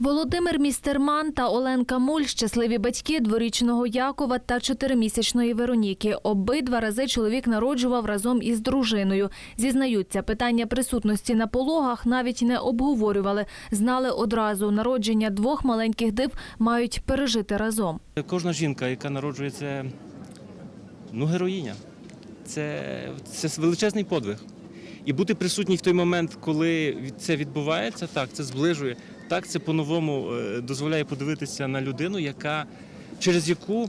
Володимир Містерман та Оленка Муль – щасливі батьки дворічного Якова та чотиримісячної Вероніки. Обидва рази чоловік народжував разом із дружиною. Зізнаються, питання присутності на пологах навіть не обговорювали. Знали одразу, народження двох маленьких див мають пережити разом. Кожна жінка, яка народжує, це ну, героїня. Це, це величезний подвиг. І бути присутній в той момент, коли це відбувається, так, це зближує. Так, це по-новому е, дозволяє подивитися на людину, яка, через яку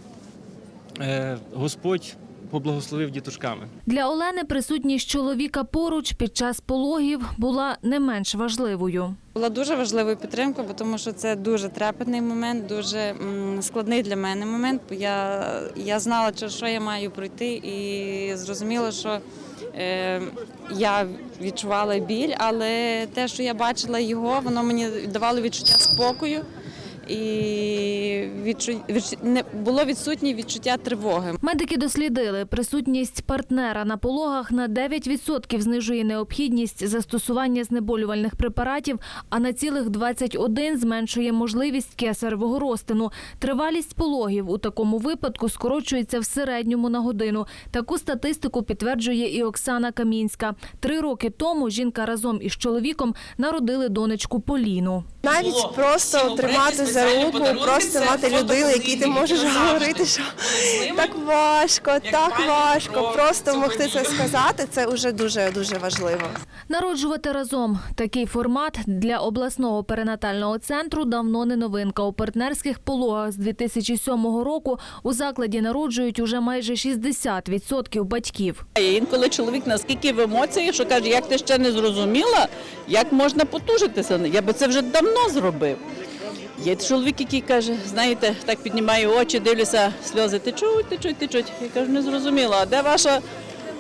е, Господь поблагословив діточками. Для Олени присутність чоловіка поруч під час пологів була не менш важливою. Була дуже важливою підтримкою, бо тому що це дуже трепетний момент, дуже складний для мене момент. Бо я, я знала, що я маю пройти, і зрозуміла, що е, я відчувала біль, але те, що я бачила його, воно мені давало відчуття спокою. І відчу... відчу- не було відсутнє відчуття тривоги. Медики дослідили, присутність партнера на пологах на 9% знижує необхідність застосування знеболювальних препаратів, а на цілих 21 зменшує можливість кесаревого розтину. Тривалість пологів у такому випадку скорочується в середньому на годину. Таку статистику підтверджує і Оксана Камінська. Три роки тому жінка разом із чоловіком народили донечку Поліну. Навіть просто тримати за руку, просто мати людину, якій ти можеш говорити, що так важко, так важко. Просто могти це сказати, це вже дуже дуже важливо. Народжувати разом такий формат для обласного перинатального центру давно не новинка. У партнерських пологах з 2007 року у закладі народжують уже майже 60% батьків. Інколи чоловік наскільки в емоціях, що каже, як ти ще не зрозуміла, як можна потужитися. Я би це вже давно зробив. Є чоловік, який каже, знаєте, так піднімаю очі, дивлюся, сльози течуть, течуть, течуть. Я кажу, не зрозуміла, а де ваша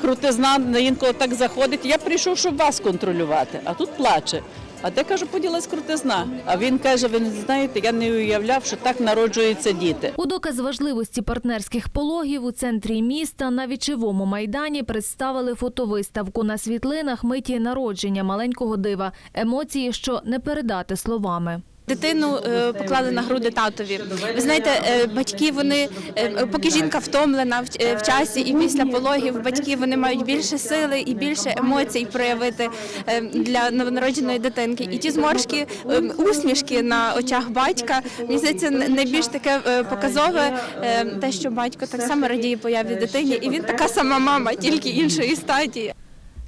крутизна інколи так заходить? Я прийшов, щоб вас контролювати, а тут плаче. А де кажу, поділась крутизна. А він каже: ви не знаєте, я не уявляв, що так народжуються діти. У доказ важливості партнерських пологів у центрі міста на вічовому майдані представили фотовиставку на світлинах миті народження маленького дива. Емоції, що не передати словами. Дитину е, поклали на груди татові. Ви знаєте, е, батьки вони е, поки жінка втомлена в, часі і після пологів, батьки вони мають більше сили і більше емоцій проявити для новонародженої дитинки. І ті зморшки, усмішки на очах батька, мені здається, найбільш таке показове, те, що батько так само радіє появі дитині, і він така сама мама, тільки іншої стадії.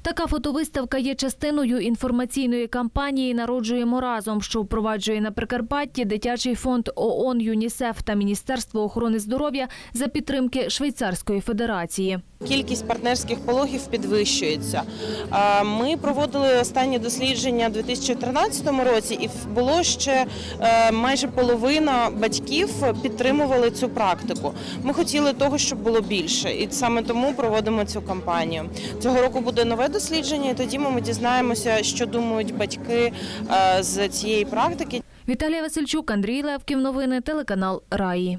Така фотовиставка є частиною інформаційної кампанії Народжуємо разом, що впроваджує на Прикарпатті дитячий фонд ООН ЮНІСЕФ та Міністерство охорони здоров'я за підтримки Швейцарської Федерації. Кількість партнерських пологів підвищується. Ми проводили останні дослідження у 2013 році, і було ще е, майже половина батьків підтримували цю практику. Ми хотіли того, щоб було більше, і саме тому проводимо цю кампанію. Цього року буде нове дослідження, і тоді ми дізнаємося, що думають батьки е, з цієї практики. Віталія Васильчук, Андрій Левків. Новини телеканал Раї.